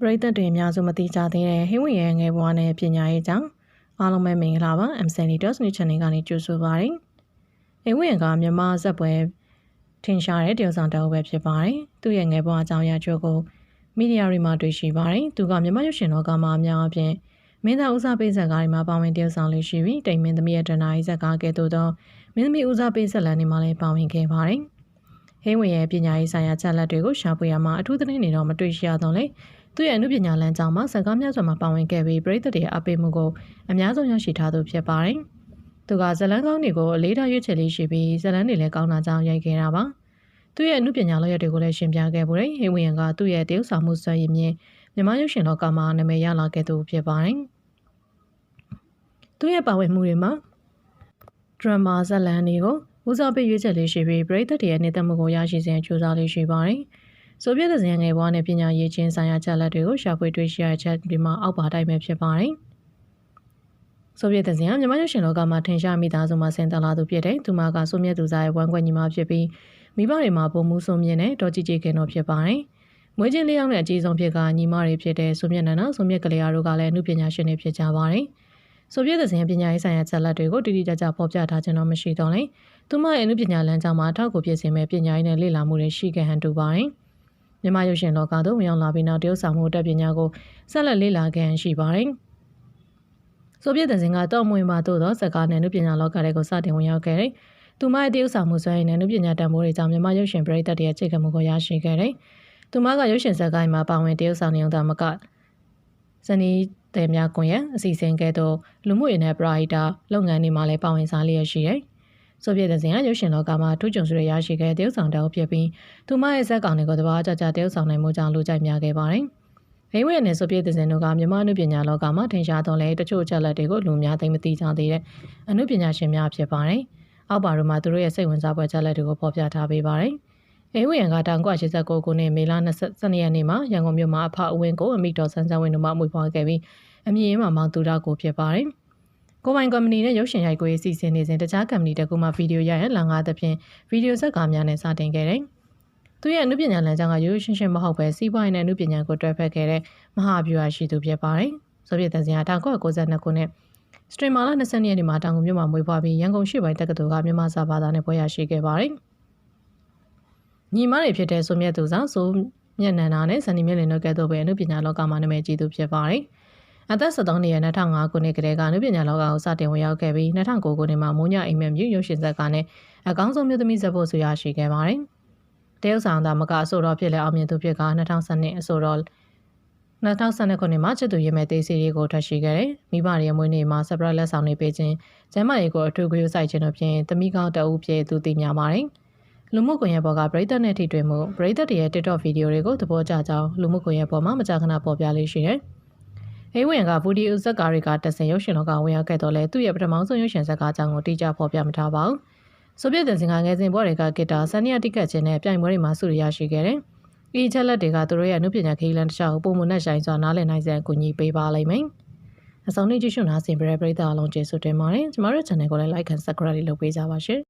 ပရိသတ်တွေအများစုမသိကြသေးတဲ့ဟင်းဝင်ရဲ့ငယ်ဘဝနဲ့ပညာရေးကြောင့်အားလုံးပဲမင်္ဂလာပါ MSN News News Channel ကနေကြိုဆိုပါရစေ။ဟင်းဝင်ကမြန်မာဇက်ပွဲထင်ရှားတဲ့တရုတ်ဆောင်တအုပ်ပဲဖြစ်ပါတယ်။သူ့ရဲ့ငယ်ဘဝအကြောင်းအရာချို့ကိုမီဒီယာတွေမှာတွေ့ရှိပါတယ်။သူကမြန်မာရုပ်ရှင်လောကမှာအများအပြားမင်းသားဦးစားပေးဇာတ်ကားတွေမှာပါဝင်တရုတ်ဆောင်လေးရှိပြီးတိမ်မင်းသမီးရဲ့ဒဏ္ဍာရီဇာတ်ကားကဲ့သို့သောမင်းသမီးဦးစားပေးဇာတ်လမ်းတွေမှာလည်းပါဝင်ခဲ့ပါတယ်။ ဟင်းဝင်ရဲ့ပညာရေးဆိုင်ရာချက်လက်တွေကိုရှာဖွေရမှာအထူးသဖြင့်နေတော့မတွေ့ရှိရတော့လေသူရဲ့အမှုပညာလမ်းကြောင်းမှာစကားများစွာမှာပါဝင်ခဲ့ပြီးပြည်သက်တွေအပေးမှုကိုအများဆုံးရရှိထားသူဖြစ်ပါတယ်။သူကဇလန်းကောင်းတွေကိုအလေးထားရွေးချယ်လေးရှိပြီးဇလန်းတွေလည်းကောင်းတာကြောင့်ရိုက်ခဲ့တာပါ။သူရဲ့အမှုပညာလောက်ရတွေကိုလည်းရှင်းပြခဲ့ပါတယ်။ဟိဝီယန်ကသူ့ရဲ့တရုပ်ဆောင်မှုစွမ်းရည်မြင့်မြန်မာရုပ်ရှင်လောကမှာနာမည်ရလာခဲ့သူဖြစ်ပါတယ်။သူရဲ့ပါဝင်မှုတွေမှာဒရမာဇလန်တွေကို ဦးစားပေးရွေးချယ်လေးရှိပြီးပြည်သက်တွေရဲ့နေသက်မှုကိုရရှိစေကြိုးစားလေးရှိပါတယ်။ဆိုဗီယက်သဇင်ငယ်ဘဝနဲ့ပညာရေးချင်းဆိုင်ရာချက်လက်တွေကိုရှာဖွေတွေ့ရှိရချက်ဒီမှာအောက်ပါတိုင်းပဲဖြစ်ပါတယ်။ဆိုဗီယက်သဇင်ကမြန်မာရုပ်ရှင်လောကမှာထင်ရှားမိသားစုမှာဆင်သက်လာသူဖြစ်တဲ့သူမကဆိုမြတ်သူစားရဲ့ဝမ်းကွက်ညီမဖြစ်ပြီးမိဘတွေမှာပုံမှုဆိုမြင့်တဲ့ဒေါ်ကြည်ကြည်ခင်တို့ဖြစ်ပါတယ်။မွေးချင်းလေးယောက်နဲ့အကြီးဆုံးဖြစ်ကညီမတွေဖြစ်တဲ့ဆိုမြတ်နန္ဒဆိုမြတ်ကလေးယာတို့ကလည်းအမှုပညာရှင်တွေဖြစ်ကြပါတယ်။ဆိုဗီယက်သဇင်ပညာရေးဆိုင်ရာချက်လက်တွေကိုတိတိကျကျဖော်ပြထားခြင်းတော့မရှိတော့လေ။ သူမရဲ့အမှုပညာလမ်းကြောင်းမှာထောက်ကူဖြစ်စေမဲ့ပညာရေးနဲ့လေ့လာမှုတွေရှိခဲ့ဟန်တူပါတယ်။မြန်မာရုပ်ရှင်လောကသို့ဝင်ရောက်လာပြီးနောက်တရုတ်ဆောင်မှုတက်ပညာကိုဆက်လက်လေ့လာခဲ့ရှိပါတယ်။ဆိုဗီယက်တန်စင်ကတော့မွေမှာသို့သောစကားနဲ့နုပညာလောကတွေကိုစတင်ဝင်ရောက်ခဲ့တယ်။သူမရဲ့တရုတ်ဆောင်မှုစွမ်းရည်နဲ့နုပညာတန်ဖိုးတွေကြောင့်မြန်မာရုပ်ရှင်ပရိသတ်တွေရဲ့ချိန်ခမှုကိုရရှိခဲ့တယ်။သူမကရုပ်ရှင်ဇာတ်ကားမှာပါဝင်တရုတ်ဆောင်နေုံသာမကဇနီးတဲ့များကွန်ရက်အစီအစဉ်ကဲ့သို့လူမှုရေးနဲ့ပရာဟိတာလုပ်ငန်းတွေမှာလည်းပါဝင်စားလျက်ရှိတယ်။ ဆိုဗီယက်တစ်စင်ကရုပ်ရှင်လောကမှာထူးချွန်စွာရရှိခဲ့တဲ့တရုတ်ဆောင်တောက်ဖြစ်ပြီးသူမရဲ့ဇက်ကောင်တွေကိုတဘာကြကြတရုတ်ဆောင်နိုင်မှုကြောင့်လူကြိုက်များခဲ့ပါတယ်။ဟိဝဲနဲ့ဆိုဗီယက်တစ်စင်တို့ကမြန်မာအနုပညာလောကမှာထင်ရှားသောလဲတချို့ချက်လက်တွေကိုလူများသိမသိကြသေးတဲ့အနုပညာရှင်များဖြစ်ပါတယ်။အောက်ပါတို့မှာသူတို့ရဲ့စိတ်ဝင်စားဖွယ်ချက်လက်တွေကိုဖော်ပြထားပေးပါတယ်။အေးဝရန်က1989ခုနှစ်မေလ22ရက်နေ့မှာရန်ကုန်မြို့မှာအဖအဝင်းကိုအမိတော်ဆန်းဆန်းဝင်းတို့မှအမွေဖွားခဲ့ပြီးအမည်ရင်းမှာမောင်သူရကိုဖြစ်ပါတယ်။ ကိုပိုင်ကုမ္ပဏီနဲ့ရုပ်ရှင်ရိုက်ကွေးအစီအစဉ်နေစဉ်တခြားကုမ္ပဏီတကူမှဗီဒီယိုရိုက်ရလာငါသဖြင့်ဗီဒီယိုဇက်ကားများနဲ့စတင်ခဲ့တယ်။သူရဲ့အနုပညာလမ်းကြောင်းကရိုးရိုးရှင်းရှင်းမဟုတ်ပဲစီးပွားရေးနဲ့အနုပညာကိုတွဲဖက်ခဲ့တဲ့မဟာဗျူဟာရှိသူဖြစ်ပါတယ်။ဆိုဗီယက်တန်စင်ဟာ1992ခုနှစ်စထရီမာလာ20ရက်နေ့မှာတောင်ကုန်မြို့မှာမွေးဖွားပြီးရန်ကုန်ရှိပိုင်းတက္ကသိုလ်ကမြန်မာစာဘာသာနဲ့ဘွဲ့ရရှိခဲ့ပါတယ်။ညီမတွေဖြစ်တဲ့ဆိုမြတ်သူဆောင်ဆိုမြတ်နန္ဒာနဲ့ဇန်နီမြင့်လင်းတို့ကဲ့သို့ပဲအနုပညာလောကမှာနာမည်ကြီးသူဖြစ်ပါတယ်။ အသက်73နှစ်ရဲ့2005ခုနှစ်ကတည်းကနုပညာလောကကိုစတင်ဝင်ရောက်ခဲ့ပြီး2009ခုနှစ်မှာမိုးညအိမ်မက်မြူရုပ်ရှင်ဇာတ်ကားနဲ့အကောင်းဆုံးမျိုးသမီးဇာတ်ဖို့ဆိုရရှိခဲ့ပါတယ်။တရုတ်ဆောင်သားမကအဆိုတော်ဖြစ်လဲအောင်မြင်သူဖြစ်က2012အဆိုတော်2012ခုနှစ်မှာချစ်သူရေးမဲ့တေးစီရီကိုထွက်ရှိခဲ့တယ်။မိဘရဲ့မွေးနေ့မှာ surprise လက်ဆောင်တွေပေးခြင်းကျမ်းမာရေးကိုအထူးဂရုစိုက်ခြင်းတို့ဖြင့်သမီးကောင်းတအုပ်ဖြစ်သူသိများပါတယ်။လူမှုကွန်ရက်ပေါ်ကပရိသတ်နဲ့ထိတွေ့မှုပရိသတ်တွေရဲ့ TikTok ဗီဒီယိုတွေကိုသဘောကျကြောင်းလူမှုကွန်ရက်ပေါ်မှာမကြာခဏပေါ်ပြလေးရှိတယ်။ ဟိဝင်ကဘူဒီဥဇက်ကာတွေကတဆင်ရုပ်ရှင်လောကဝင်ရောက်ခဲ့တော့လဲသူ့ရဲ့ပထမဆုံးရုပ်ရှင်ဇာတ်ကားကြောင့်ကိုတိကျဖော်ပြမထားပါဘူး။ဆိုဗီယက်တန်စင်ကငယ်စဉ်ဘွဲတွေကဂီတာဆန်နီယာတိကတ်ချင်းနဲ့ပြိုင်ပွဲတွေမှာဆုရရရှိခဲ့တယ်။ဒီချက်လက်တွေကသူတို့ရဲ့အမှုပညာခရီးလမ်းတစ်လျှောက်ပုံမနဲ့ဆိုင်စွာနားလည်နိုင်စေအကူအညီပေးပါလိမ့်မယ်။အဆောင်နေ့ကြည့်ရှုနားဆင်ပြတဲ့ပရိသတ်အားလုံးကျေးဇူးတင်ပါတယ်။ကျမတို့ channel ကိုလည်း like and subscribe လုပ်ပေးကြပါရှင်။